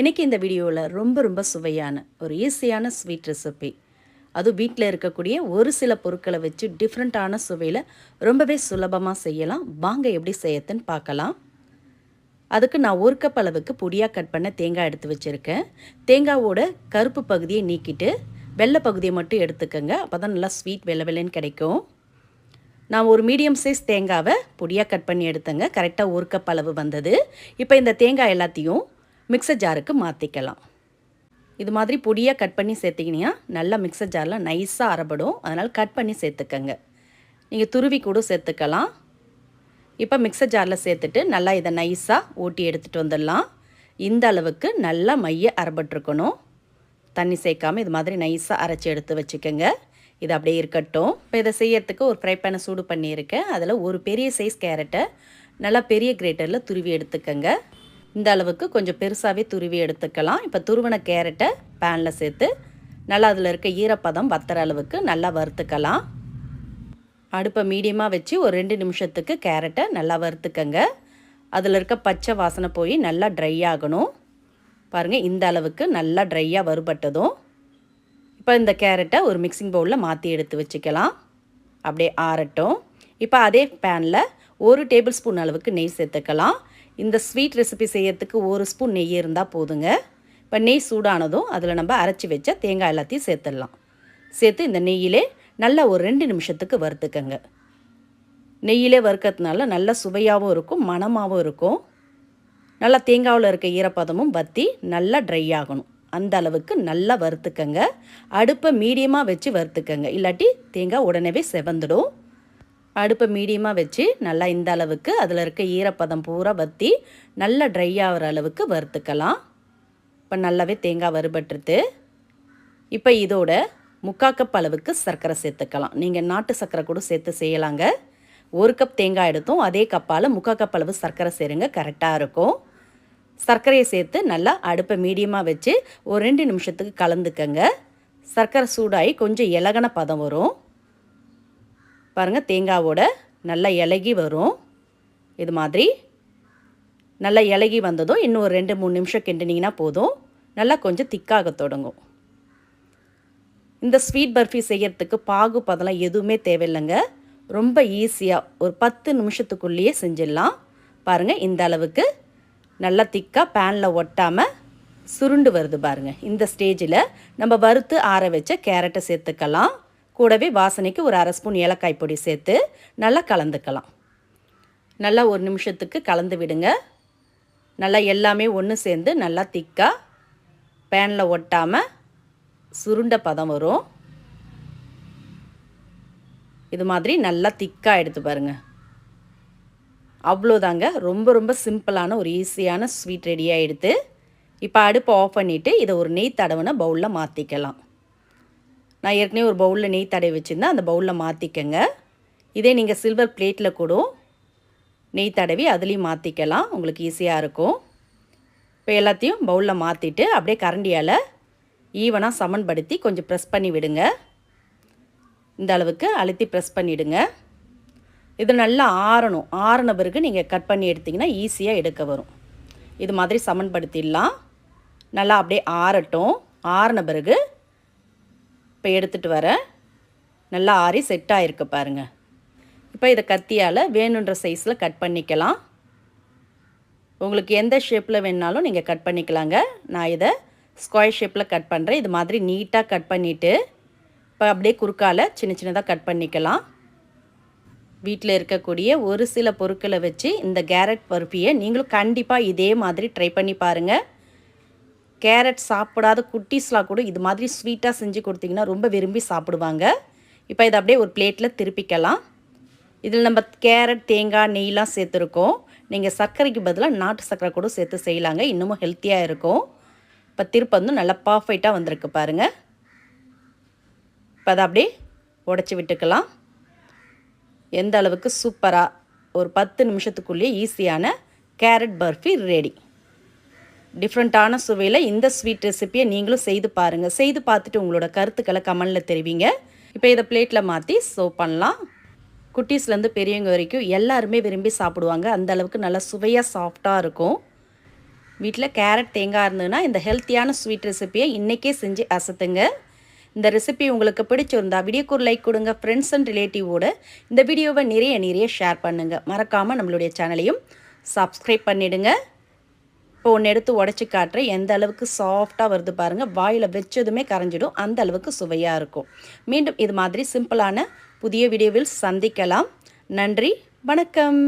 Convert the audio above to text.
இன்றைக்கி இந்த வீடியோவில் ரொம்ப ரொம்ப சுவையான ஒரு ஈஸியான ஸ்வீட் ரெசிபி அதுவும் வீட்டில் இருக்கக்கூடிய ஒரு சில பொருட்களை வச்சு டிஃப்ரெண்ட்டான சுவையில் ரொம்பவே சுலபமாக செய்யலாம். வாங்க எப்படி செய்யறதுன்னு பார்க்கலாம். அதுக்கு நான் ஒரு கப் அளவுக்கு பொடியாக கட் பண்ண தேங்காய் எடுத்து வச்சுருக்கேன். தேங்காவோட கருப்பு பகுதியை நீக்கிட்டு வெள்ளை பகுதியை மட்டும் எடுத்துக்கோங்க. அப்போ தான் நல்லா ஸ்வீட் வெள்ளை வெள்ளைன்னு கிடைக்கும். நான் ஒரு மீடியம் சைஸ் தேங்காவை பொடியாக கட் பண்ணி எடுத்தேங்க. கரெக்டாக ஒரு கப் அளவு வந்தது. இப்போ இந்த தேங்காய் எல்லாத்தையும் மிக்சர் ஜாருக்கு மாற்றிக்கலாம் இது மாதிரி பொடியாக கட் பண்ணி சேர்த்திங்கன்னா நல்லா மிக்சர் ஜாரில் நைஸாக அரைப்படும் அதனால் கட் பண்ணி சேர்த்துக்கங்க. நீங்கள் துருவி கூட சேர்த்துக்கலாம். இப்போ மிக்சர் ஜாரில் சேர்த்துட்டு நல்லா இதை நைஸாக ஊட்டி எடுத்துகிட்டு வந்துடலாம். இந்த அளவுக்கு நல்லா மைய அரைப்பட்டுருக்கணும் தண்ணி சேர்க்காமல் இது மாதிரி நைஸாக அரைச்சி எடுத்து வச்சுக்கோங்க. இது அப்படியே இருக்கட்டும். இப்போ இதை செய்யறதுக்கு ஒரு ஃப்ரை பேனை சூடு பண்ணியிருக்கேன். அதில் ஒரு பெரிய சைஸ் கேரட்டை நல்லா பெரிய கிரேட்டரில் துருவி எடுத்துக்கோங்க. இந்த அளவுக்கு கொஞ்சம் பெருசாகவே துருவி எடுத்துக்கலாம். இப்போ துருவின கேரட்டை பேனில் சேர்த்து நல்லா அதில் இருக்க ஈரப்பதம் வத்துற அளவுக்கு நல்லா வறுத்துக்கலாம். அடுப்பை மீடியமாக வச்சு ஒரு ரெண்டு நிமிஷத்துக்கு கேரட்டை நல்லா வறுத்துக்கங்க. அதில் இருக்க பச்சை வாசனை போய் நல்லா ட்ரை ஆகணும். பாருங்கள் இந்த அளவுக்கு நல்லா ட்ரையாக வறுபட்டதும். இப்போ இந்த கேரட்டை ஒரு மிக்சிங் பவுலில் மாற்றி எடுத்து வச்சுக்கலாம். அப்படியே ஆறட்டும். இப்போ அதே பேனில் ஒரு டேபிள் ஸ்பூன் அளவுக்கு நெய் சேர்த்துக்கலாம். இந்த ஸ்வீட் ரெசிபி செய்யறதுக்கு ஒரு ஸ்பூன் நெய் இருந்தால் போதுங்க. இப்போ நெய் சூடானதும் அதில் நம்ம அரைச்சி வச்ச தேங்காய் எல்லாத்தையும் சேர்த்துடலாம். சேர்த்து இந்த நெய்யிலே நல்லா ஒரு ரெண்டு நிமிஷத்துக்கு வறுத்துக்கங்க. நெய்யிலே வறுக்கிறதுனால நல்ல சுவையாகவும் இருக்கும் மணமாகவும் இருக்கும். நல்லா தேங்காவில் இருக்க ஈரப்பதமும் வற்றி நல்லா ட்ரை ஆகணும். அந்த அளவுக்கு நல்லா வறுத்துக்கங்க. அடுப்பை மீடியமாக வச்சு வறுத்துக்கங்க. இல்லாட்டி தேங்காய் உடனே செவந்துடும். அடுப்பை மீடியமாக வச்சு நல்லா இந்த அளவுக்கு அதில் இருக்க ஈரப்பதம் பூரா வற்றி நல்லா ட்ரை ஆகிற அளவுக்கு வறுத்துக்கலாம். இப்போ நல்லாவே தேங்காய் வறுபட்டுருது. இப்போ இதோட முக்கா கப் அளவுக்கு சர்க்கரை சேர்த்துக்கலாம். நீங்கள் நாட்டு சர்க்கரை கூட சேர்த்து செய்யலாங்க. ஒரு கப் தேங்காய் எடுத்தோம் அதே கப்பால் முக்கா கப் அளவு சர்க்கரை சேருங்க கரெக்டாக இருக்கும். சர்க்கரையை சேர்த்து நல்லா அடுப்பை மீடியமாக வச்சு ஒரு ரெண்டு நிமிஷத்துக்கு கலந்துக்கங்க. சர்க்கரை சூடாகி கொஞ்சம் இலகன பதம் வரும். பாருங்கள் தேங்காவோட நல்லா இலகி வரும். இது மாதிரி. நல்லா இலகி வந்ததும் இன்னும் ஒரு ரெண்டு மூணு நிமிஷம் கிண்டினீங்கன்னா போதும். நல்லா கொஞ்சம் திக்காக தொடங்கும். இந்த ஸ்வீட் பர்ஃபி செய்யறதுக்கு பாகு பதெல்லாம் எதுவுமே தேவையில்லைங்க. ரொம்ப ஈஸியாக ஒரு பத்து நிமிஷத்துக்குள்ளேயே செஞ்சிடலாம். பாருங்கள் இந்த அளவுக்கு நல்லா திக்காக பேனில் ஒட்டாமல் சுருண்டு வருது பாருங்கள் இந்த ஸ்டேஜில் நம்ம வறுத்து ஆற வச்ச கேரட்டை சேர்த்துக்கலாம். கூடவே வாசனைக்கு ஒரு அரை ஸ்பூன் ஏலக்காய் பொடி சேர்த்து நல்லா கலந்துக்கலாம். நல்லா ஒரு நிமிஷத்துக்கு கலந்து விடுங்க. நல்லா எல்லாமே ஒன்று சேர்ந்து நல்லா திக்காக பேனில் ஒட்டாமல் சுருண்ட பதம் வரும். இது மாதிரி நல்லா திக்காக எடுத்து பாருங்கள் அவ்வளோதாங்க. ரொம்ப ரொம்ப சிம்பிளான ஒரு ஈஸியான ஸ்வீட் ரெடியாக எடுத்து இப்போ அடுப்பை ஆஃப் பண்ணிவிட்டு இதை ஒரு நெய் தடவுன பவுலில் மாற்றிக்கலாம் நான் ஏற்கனவே ஒரு பவுலில் நெய் தடவி வச்சுருந்தேன். அந்த பவுலில் மாற்றிக்கங்க இதே நீங்கள் சில்வர் பிளேட்டில் கூட. நெய் தடவி அதுலேயும் மாற்றிக்கலாம் உங்களுக்கு ஈஸியாக இருக்கும். இப்போ எல்லாத்தையும் பவுலில் மாற்றிட்டு அப்படியே கரண்டியால் ஈவனாக சமன்படுத்தி கொஞ்சம் ப்ரெஸ் பண்ணி விடுங்க. இந்த அளவுக்கு அழுத்தி ப்ரெஸ் பண்ணிவிடுங்க இது நல்லா ஆறணும். ஆறின பிறகு நீங்கள் கட் பண்ணி எடுத்திங்கன்னா ஈஸியாக எடுக்க வரும். இது மாதிரி சமன்படுத்திடலாம். நல்லா அப்படியே ஆறட்டும். ஆறின பிறகு இப்போ எடுத்துகிட்டு வரேன் நல்லா ஆறி செட் ஆகிருக்கு பாருங்கள் இப்போ இதை கத்தியால் வேணுன்ற சைஸில் கட் பண்ணிக்கலாம். உங்களுக்கு எந்த ஷேப்பில் வேணுனாலும் நீங்கள் கட் பண்ணிக்கலாங்க. நான் இதை ஸ்கொயர் ஷேப்பில் கட் பண்ணுறேன் இது மாதிரி நீட்டாக கட் பண்ணிவிட்டு இப்போ அப்படியே குறுக்கால் சின்ன சின்னதாக கட் பண்ணிக்கலாம். வீட்டில் இருக்கக்கூடிய ஒரு சில பொருட்களை வச்சு இந்த கேரட் பருப்பியை நீங்களும் கண்டிப்பாக இதே மாதிரி ட்ரை பண்ணி பாருங்கள் கேரட் சாப்பிடாத குட்டீஸ்லாம் கூட இது மாதிரி ஸ்வீட்டாக செஞ்சு கொடுத்தீங்கன்னா ரொம்ப விரும்பி சாப்பிடுவாங்க. இப்போ இதை அப்படியே ஒரு பிளேட்டில் திருப்பிக்கலாம். இதில் நம்ம கேரட் தேங்காய் நெய்லாம் சேர்த்துருக்கோம். நீங்கள் சர்க்கரைக்கு பதிலாக நாட்டு சர்க்கரை கூட சேர்த்து செய்யலாங்க. இன்னமும் ஹெல்த்தியாக இருக்கும். இப்போ திருப்ப வந்து நல்லா பர்ஃபெக்டாக வந்திருக்கு பாருங்கள் இப்போ அதை அப்படியே உடச்சி விட்டுக்கலாம். எந்த அளவுக்கு சூப்பராக ஒரு பத்து நிமிஷத்துக்குள்ளேயே ஈஸியான கேரட் பர்ஃபி ரெடி. டிஃப்ரெண்ட்டான சுவையில் இந்த ஸ்வீட் ரெசிப்பியை நீங்களும் செய்து பாருங்கள் செய்து பார்த்துட்டு உங்களோட கருத்துக்களை கமெண்டில் தெரிவிங்க. இப்போ இதை பிளேட்டில் மாற்றி சர்வ் பண்ணலாம். குட்டீஸ்லேருந்து பெரியவங்க வரைக்கும் எல்லாருமே விரும்பி சாப்பிடுவாங்க. அந்த அளவுக்கு நல்லா சுவையாக சாஃப்டாக இருக்கும். வீட்டில் கேரட் தேங்காய் இருந்ததுன்னா இந்த ஹெல்த்தியான ஸ்வீட் ரெசிப்பியை இன்றைக்கே செஞ்சு அசத்துங்க. இந்த ரெசிபி உங்களுக்கு பிடிச்சிருந்தா வீடியோக்கு ஒரு லைக் கொடுங்க. ஃப்ரெண்ட்ஸ் அண்ட் ரிலேட்டிவோட இந்த வீடியோவை நிறைய நிறைய ஷேர் பண்ணுங்கள் மறக்காமல் நம்மளுடைய சேனலையும் சப்ஸ்கிரைப் பண்ணிவிடுங்க இப்போ ஒன்று எடுத்து உடச்சி காட்டுறேன். எந்த அளவுக்கு சாஃப்டாக வருது பாருங்கள் வாயில் வச்சதுமே கரைஞ்சிடும். அந்த அளவுக்கு சுவையாக இருக்கும். மீண்டும் இது மாதிரி சிம்பிளான புதிய வீடியோவில் சந்திக்கலாம். நன்றி. வணக்கம்.